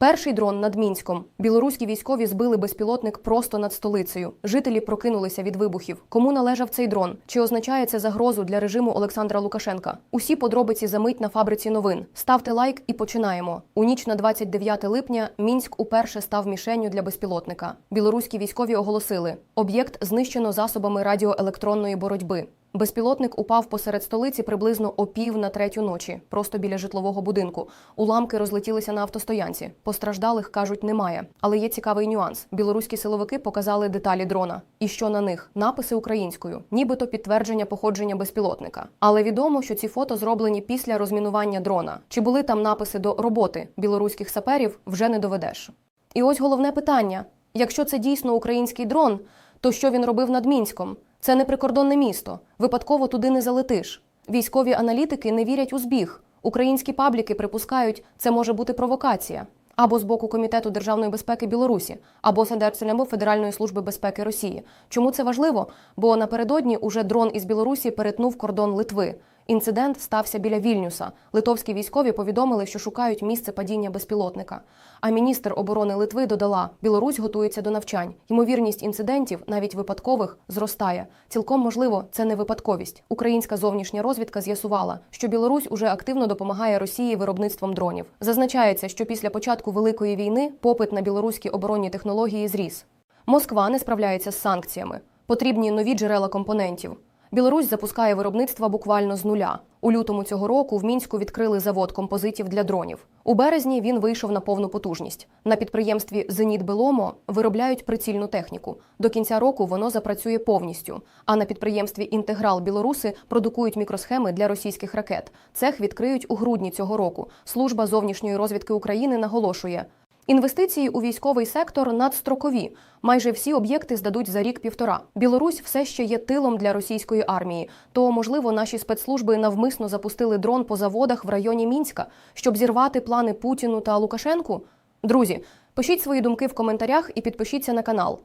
Перший дрон над мінськом. Білоруські військові збили безпілотник просто над столицею. Жителі прокинулися від вибухів. Кому належав цей дрон? Чи означає це загрозу для режиму Олександра Лукашенка? Усі подробиці за мить на фабриці новин. Ставте лайк і починаємо. У ніч на 29 липня Мінськ уперше став мішенню для безпілотника. Білоруські військові оголосили: об'єкт знищено засобами радіоелектронної боротьби. Безпілотник упав посеред столиці приблизно о пів на третю ночі, просто біля житлового будинку. Уламки розлетілися на автостоянці. Постраждалих кажуть, немає. Але є цікавий нюанс. Білоруські силовики показали деталі дрона. І що на них? Написи українською, нібито підтвердження походження безпілотника. Але відомо, що ці фото зроблені після розмінування дрона. Чи були там написи до роботи білоруських саперів, вже не доведеш. І ось головне питання: якщо це дійсно український дрон, то що він робив над мінськом? Це не прикордонне місто. Випадково туди не залетиш. Військові аналітики не вірять у збіг. Українські пабліки припускають, це може бути провокація. Або з боку Комітету державної безпеки Білорусі, або Сендерцеляму Федеральної служби безпеки Росії. Чому це важливо? Бо напередодні уже дрон із Білорусі перетнув кордон Литви. Інцидент стався біля Вільнюса. Литовські військові повідомили, що шукають місце падіння безпілотника. А міністр оборони Литви додала: Білорусь готується до навчань. Ймовірність інцидентів, навіть випадкових, зростає. Цілком можливо, це не випадковість. Українська зовнішня розвідка з'ясувала, що Білорусь уже активно допомагає Росії виробництвом дронів. Зазначається, що після початку великої війни попит на білоруські оборонні технології зріс. Москва не справляється з санкціями. Потрібні нові джерела компонентів. Білорусь запускає виробництво буквально з нуля. У лютому цього року в мінську відкрили завод композитів для дронів. У березні він вийшов на повну потужність. На підприємстві Зеніт Беломо виробляють прицільну техніку. До кінця року воно запрацює повністю. А на підприємстві Інтеграл Білоруси продукують мікросхеми для російських ракет. Цех відкриють у грудні цього року. Служба зовнішньої розвідки України наголошує. Інвестиції у військовий сектор надстрокові. Майже всі об'єкти здадуть за рік-півтора. Білорусь все ще є тилом для російської армії. То, можливо, наші спецслужби навмисно запустили дрон по заводах в районі Мінська, щоб зірвати плани Путіну та Лукашенку. Друзі, пишіть свої думки в коментарях і підпишіться на канал.